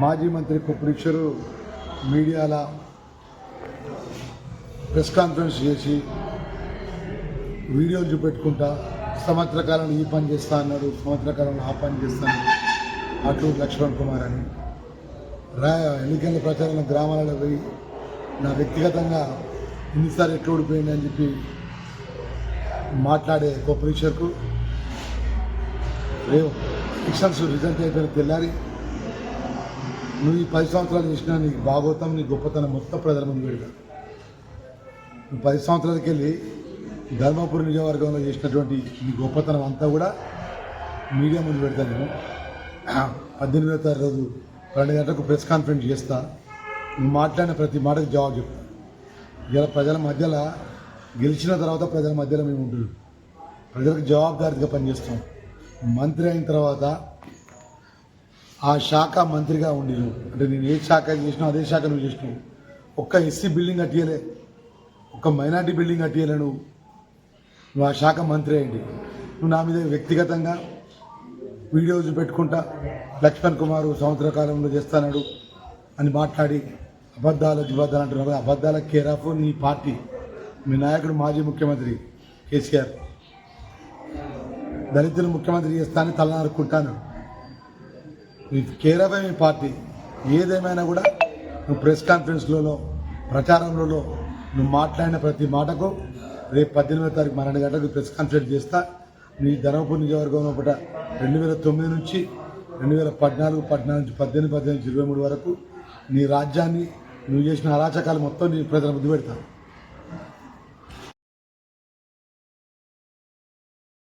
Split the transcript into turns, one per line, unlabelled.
మాజీ మంత్రి కుప్పరీక్షరు మీడియాల press conference చేసి వీడియోలు చూపెట్టుకుంటా సంవత్సర కాలంలో ఈ పని చేస్తా అన్నాడు సంవత్సర కాలంలో ఆ పని చేస్తాను అట్లు లక్ష్మణ్ కుమార్ అని. రా ఎన్నికల ప్రచారంలో గ్రామాలలో పోయి నా వ్యక్తిగతంగా ఇన్నిసార్లు ఎట్లా ఓడిపోయింది అని చెప్పి మాట్లాడే కొప్పరీక్షకు రేపు ఎలక్షన్స్ రిజల్ట్ అయిపోయిన తెల్లారి నువ్వు ఈ పది సంవత్సరాలు చేసినా నీ భాగవతం నీ గొప్పతనం మొత్తం ప్రజల ముందు పెడతా నువ్వు పది సంవత్సరాలకి వెళ్ళి ధర్మపురి నియోజకవర్గంలో చేసినటువంటి నీ గొప్పతనం అంతా కూడా మీడియా ముందు పెడతా నేను. పద్దెనిమిదో తారీఖు రోజు రెండు గంటలకు ప్రెస్ కాన్ఫరెన్స్ చేస్తా. నువ్వు మాట్లాడిన ప్రతి మాటకు జవాబు చెప్తా. ఇలా ప్రజల మధ్యలో గెలిచిన తర్వాత ప్రజల మధ్యలో మేము ఉంటున్నాం. ప్రజలకు జవాబుదారీగా పనిచేస్తాం. మంత్రి అయిన తర్వాత ఆ శాఖ మంత్రిగా ఉండి అంటే నేను ఏ శాఖ చేసినా అదే శాఖ నువ్వు చేసినావు. ఒక్క ఎస్సీ బిల్డింగ్ కట్టియలే. ఒక్క మైనార్టీ బిల్డింగ్ కట్టియలే నువ్వు. నువ్వు ఆ శాఖ మంత్రి అయ్యండి నువ్వు నా మీద వ్యక్తిగతంగా వీడియోస్ పెట్టుకుంటా లక్ష్మణ్ కుమార్ సంవత్సర కాలంలో చేస్తాడు అని మాట్లాడి అబద్ధాలు అబద్ధాలు అంటున్నారు. అబద్ధాల కేర్ ఆఫ్ నీ పార్టీ. మీ నాయకుడు మాజీ ముఖ్యమంత్రి కేసీఆర్. దళితులు ముఖ్యమంత్రి చేస్తానని తలనారుకుంటాను మీ కేర్ ఆఫ్ మీ పార్టీ ఏదేమైనా కూడా నువ్వు ప్రెస్ కాన్ఫరెన్స్లలో ప్రచారంలో నువ్వు మాట్లాడిన ప్రతి మాటకు రేపు పద్దెనిమిదో తారీఖు పన్నెండు గంటలకు ప్రెస్ కాన్ఫరెన్స్ చేస్తా. నీ ధర్మపూర్ నియోజకవర్గంలో ఒకట రెండు వేల తొమ్మిది నుంచి రెండు వేల పద్నాలుగు పద్నాలుగు నుంచి పద్దెనిమిది పద్దెనిమిది ఇరవై మూడు వరకు నీ రాజ్యాన్ని నువ్వు చేసిన అరాచకాలు మొత్తం నీ ప్రజల ముందు పెడతాను